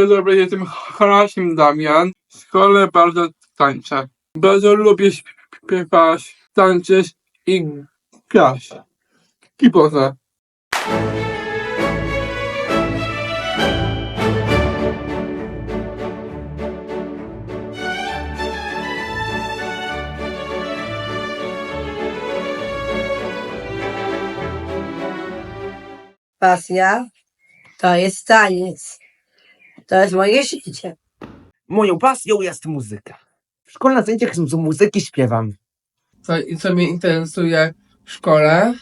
Dzień dobry, jestem Harasim Damian. W szkole bardzo tańczę. Bardzo lubię śpiewać, tańczyć i grać. I poza. Pasja to jest taniec. To jest moje życie. Moją pasją jest muzyka. W szkole na zajęciach z muzyki śpiewam. Co, i co mnie interesuje w szkole,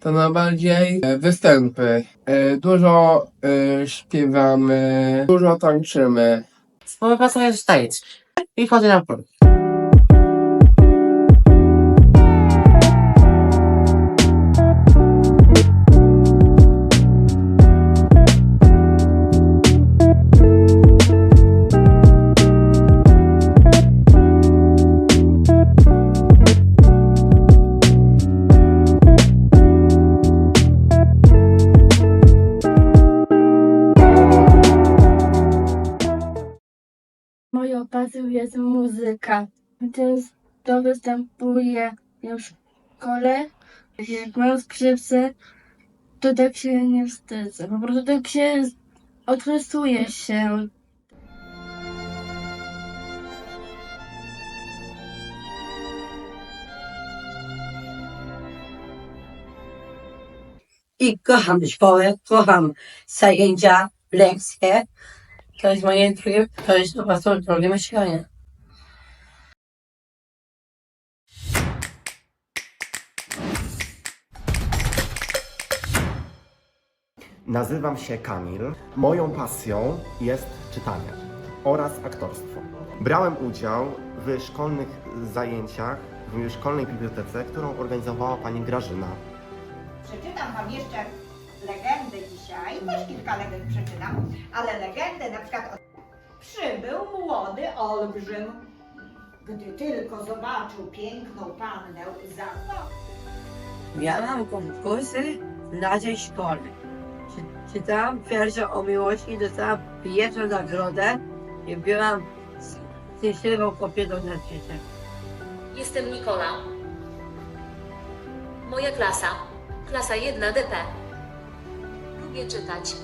to najbardziej e, występy. E, Dużo e, śpiewamy, dużo tańczymy. Moja pasja jest tańc. I chodzę na pol. Moją pasją jest muzyka. Często występuję w szkole. Jak mam skrzypce, to tak się nie wstydzę. Po prostu tak się odstresuję się. I kocham szkołę, kocham zajęcia, lekcje. To jest moje drugie, to jest prostu drugie mieszkanie. Nazywam się Kamil. Moją pasją jest czytanie oraz aktorstwo. Brałem udział w szkolnych zajęciach w szkolnej bibliotece, którą organizowała pani Grażyna. Przeczytam Wam jeszcze dzisiaj, też kilka legend przeczytam, ale legendę na przykład o... Przybył młody olbrzym, gdy tylko zobaczył piękną pannę za to Miałam konkursy na tej szkole. Czy- Czytałam wiersze o miłości, dostałam pierwszą nagrodę i byłam szczęśliwą kobietą na świecie. Jestem Nikola. Moja klasa. Klasa 1 DP. Lubię czytać.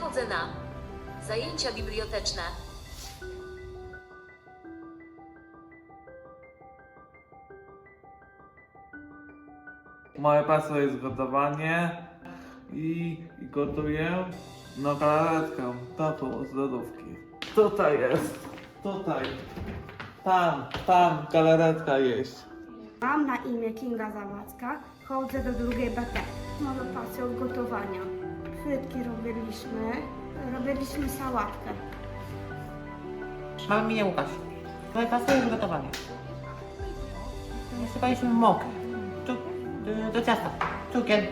Chodzę na zajęcia biblioteczne. Moja pasja jest gotowanie i, i gotuję na galaretkę taką z lodówki. Tutaj jest, tutaj, tam, tam galaretka jest. Mam na imię Kinga Zawadzka, chodzę do drugiej BT. Mamy pasję gotowania. Frytki robiliśmy, robiliśmy sałatkę. Mam imię Łukasz. Moja pasja jest gotowanie. Sypaliśmy mąkę. Cuk, y, do ciasta. Cukier.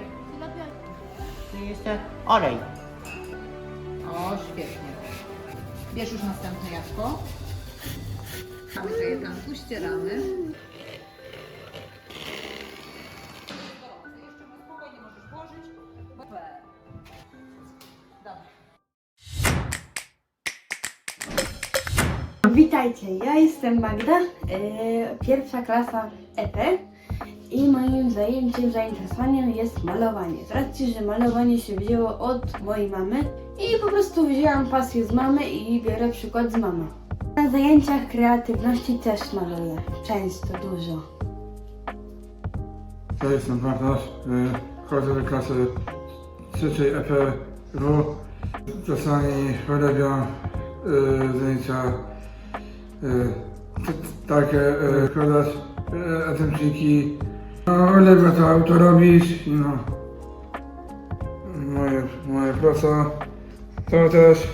I jeszcze olej. O, świetnie. Bierz już następne jabłko. Łyżę jednanku, ścieramy. Witajcie, ja jestem Magda, e, pierwsza klasa EP i moim zajęciem, zainteresowaniem jest malowanie. Z racji, że malowanie się wzięło od mojej mamy i po prostu wzięłam pasję z mamy i biorę przykład z mamy. Na zajęciach kreatywności też maluję, często, dużo. Ja jestem Bartosz, y, chodzę do klasy trzeciej EPW. Czasami robię y, zajęcia y, t- takie y, składać y, etenciki. No, lubię to auto robić i no. Moje, moja praca. To też,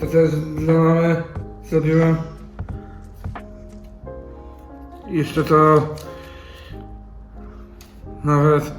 to też dla mamy zrobiłem. Jeszcze to nawet